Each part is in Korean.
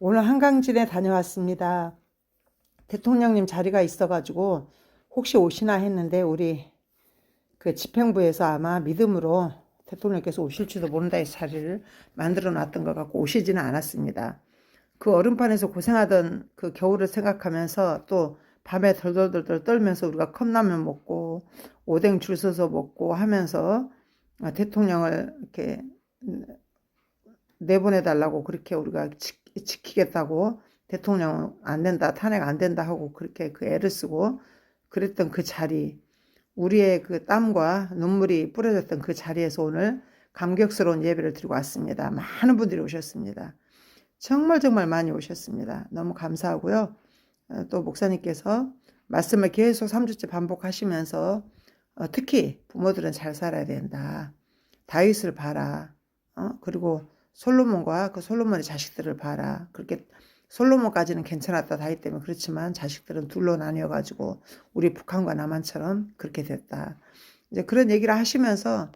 오늘 한강진에 다녀왔습니다. 대통령님 자리가 있어가지고 혹시 오시나 했는데 우리 그 집행부에서 아마 믿음으로 대통령께서 오실지도 모른다 의 자리를 만들어 놨던 것 같고 오시지는 않았습니다. 그 얼음판에서 고생하던 그 겨울을 생각하면서 또 밤에 덜덜덜덜 떨면서 우리가 컵라면 먹고 오뎅 줄 서서 먹고 하면서 대통령을 이렇게 내보내달라고 그렇게 우리가 지, 지키겠다고 대통령 안 된다 탄핵 안 된다 하고 그렇게 그 애를 쓰고 그랬던 그 자리 우리의 그 땀과 눈물이 뿌려졌던 그 자리에서 오늘 감격스러운 예배를 드리고 왔습니다. 많은 분들이 오셨습니다. 정말 정말 많이 오셨습니다. 너무 감사하고요. 어, 또 목사님께서 말씀을 계속 3주째 반복하시면서 어, 특히 부모들은 잘 살아야 된다. 다윗을 봐라. 어? 그리고 솔로몬과 그 솔로몬의 자식들을 봐라. 그렇게 솔로몬까지는 괜찮았다 다윗 때문에 그렇지만 자식들은 둘로 나뉘어 가지고 우리 북한과 남한처럼 그렇게 됐다. 이제 그런 얘기를 하시면서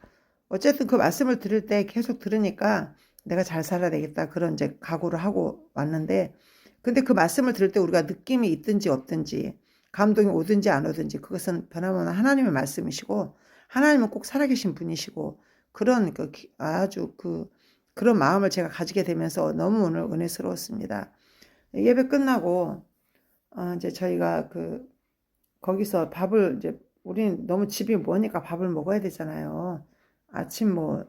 어쨌든 그 말씀을 들을 때 계속 들으니까 내가 잘 살아야 되겠다 그런 이제 각오를 하고 왔는데 근데 그 말씀을 들을 때 우리가 느낌이 있든지 없든지 감동이 오든지 안 오든지 그것은 변함없는 하나님의 말씀이시고 하나님은 꼭 살아계신 분이시고 그런 그 아주 그 그런 마음을 제가 가지게 되면서 너무 오늘 은혜스러웠습니다. 예배 끝나고 어 이제 저희가 그 거기서 밥을 이제 우린 너무 집이 머니까 밥을 먹어야 되잖아요. 아침 뭐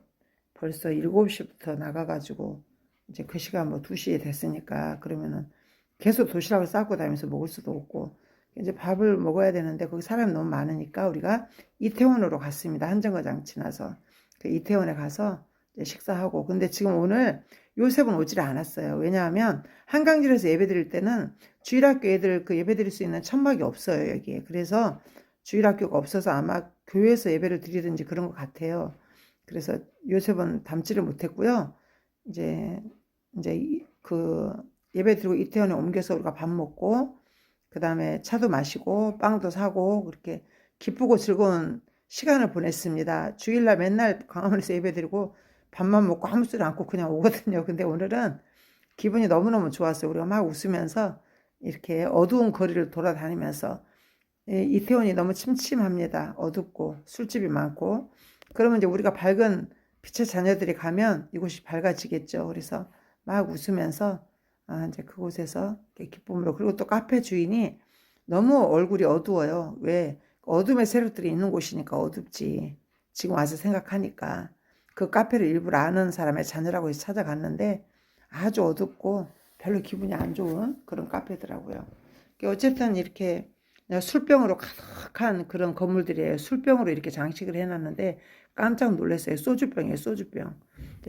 벌써 7시부터 나가가지고 이제 그 시간 뭐 2시에 됐으니까 그러면은 계속 도시락을 싸고 다니면서 먹을 수도 없고 이제 밥을 먹어야 되는데 거기 사람이 너무 많으니까 우리가 이태원으로 갔습니다. 한정거장 지나서 그 이태원에 가서 식사하고 근데 지금 오늘 요셉은 오질 않았어요. 왜냐하면 한강질에서 예배 드릴 때는 주일학교 애들 그 예배 드릴 수 있는 천막이 없어요 여기에. 그래서 주일학교가 없어서 아마 교회에서 예배를 드리든지 그런 것 같아요. 그래서 요셉은 담지를 못했고요. 이제 이제 그 예배 드리고 이태원에 옮겨서 우리가 밥 먹고 그 다음에 차도 마시고 빵도 사고 그렇게 기쁘고 즐거운 시간을 보냈습니다. 주일날 맨날 광화문에서 예배 드리고 밥만 먹고 아무 소리 않고 그냥 오거든요. 근데 오늘은 기분이 너무너무 좋았어요. 우리가 막 웃으면서 이렇게 어두운 거리를 돌아다니면서 이태원이 너무 침침합니다. 어둡고 술집이 많고 그러면 이제 우리가 밝은 빛의 자녀들이 가면 이곳이 밝아지겠죠. 그래서 막 웃으면서 아, 이제 그곳에서 기쁨으로 그리고 또 카페 주인이 너무 얼굴이 어두워요. 왜 어둠의 세력들이 있는 곳이니까 어둡지. 지금 와서 생각하니까 그 카페를 일부러 아는 사람의 자녀라고 해서 찾아갔는데 아주 어둡고 별로 기분이 안 좋은 그런 카페더라고요. 어쨌든 이렇게 술병으로 가득한 그런 건물들이에요. 술병으로 이렇게 장식을 해놨는데 깜짝 놀랐어요. 소주병이에요, 소주병.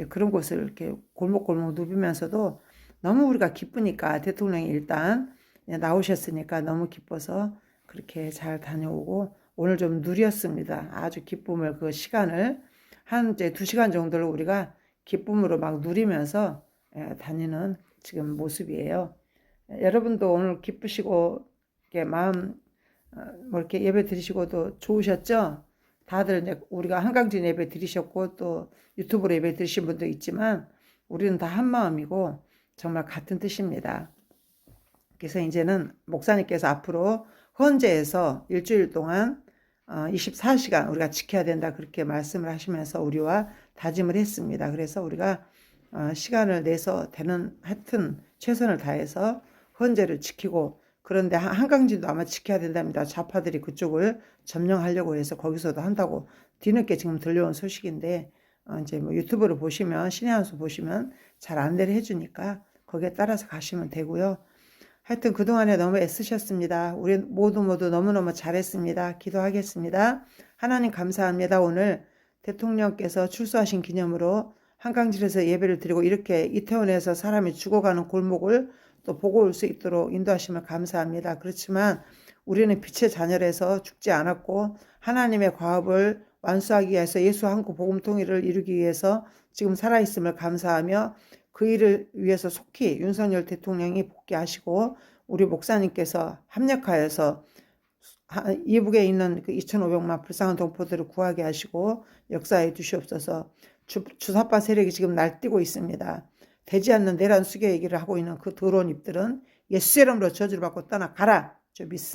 그런 곳을 이렇게 골목골목 누비면서도 너무 우리가 기쁘니까 대통령이 일단 나오셨으니까 너무 기뻐서 그렇게 잘 다녀오고 오늘 좀 누렸습니다. 아주 기쁨을 그 시간을 한 이제 두 시간 정도를 우리가 기쁨으로 막 누리면서 다니는 지금 모습이에요. 여러분도 오늘 기쁘시고 이렇게 마음 어, 뭐 이렇게 예배 드리시고도 좋으셨죠? 다들 이제 우리가 한강진 예배 드리셨고 또 유튜브로 예배 드리신 분도 있지만 우리는 다 한 마음이고 정말 같은 뜻입니다. 그래서 이제는 목사님께서 앞으로 헌재에서 일주일 동안 24시간 어, 우리가 지켜야 된다 그렇게 말씀을 하시면서 우리와 다짐을 했습니다. 그래서 우리가 어, 시간을 내서 되는 하여튼 최선을 다해서 헌재를 지키고 그런데 한강진도 아마 지켜야 된답니다. 좌파들이 그쪽을 점령하려고 해서 거기서도 한다고 뒤늦게 지금 들려온 소식인데 어, 이제 뭐 유튜브를 보시면 신의 한수 보시면 잘 안내를 해주니까 거기에 따라서 가시면 되고요. 하여튼 그동안에 너무 애쓰셨습니다. 우리 모두 모두 너무너무 잘했습니다. 기도하겠습니다. 하나님 감사합니다. 오늘 대통령께서 출소하신 기념으로 한강질에서 예배를 드리고 이렇게 이태원에서 사람이 죽어가는 골목을 또 보고 올 수 있도록 인도하심을 감사합니다. 그렇지만 우리는 빛의 자녀라서 죽지 않았고 하나님의 과업을 완수하기 위해서 예수 한국 복음 통일을 이루기 위해서 지금 살아있음을 감사하며 그 일을 위해서 속히 윤석열 대통령이 복귀하시고 우리 목사님께서 합력하여서 이북에 있는 그 2,500만 불쌍한 동포들을 구하게 하시고 역사에 두시옵소서 주, 주사파 세력이 지금 날뛰고 있습니다. 되지 않는 내란 수교 얘기를 하고 있는 그 더러운 입들은 예수 이름으로 저주를 받고 떠나가라. 저 믿습니다.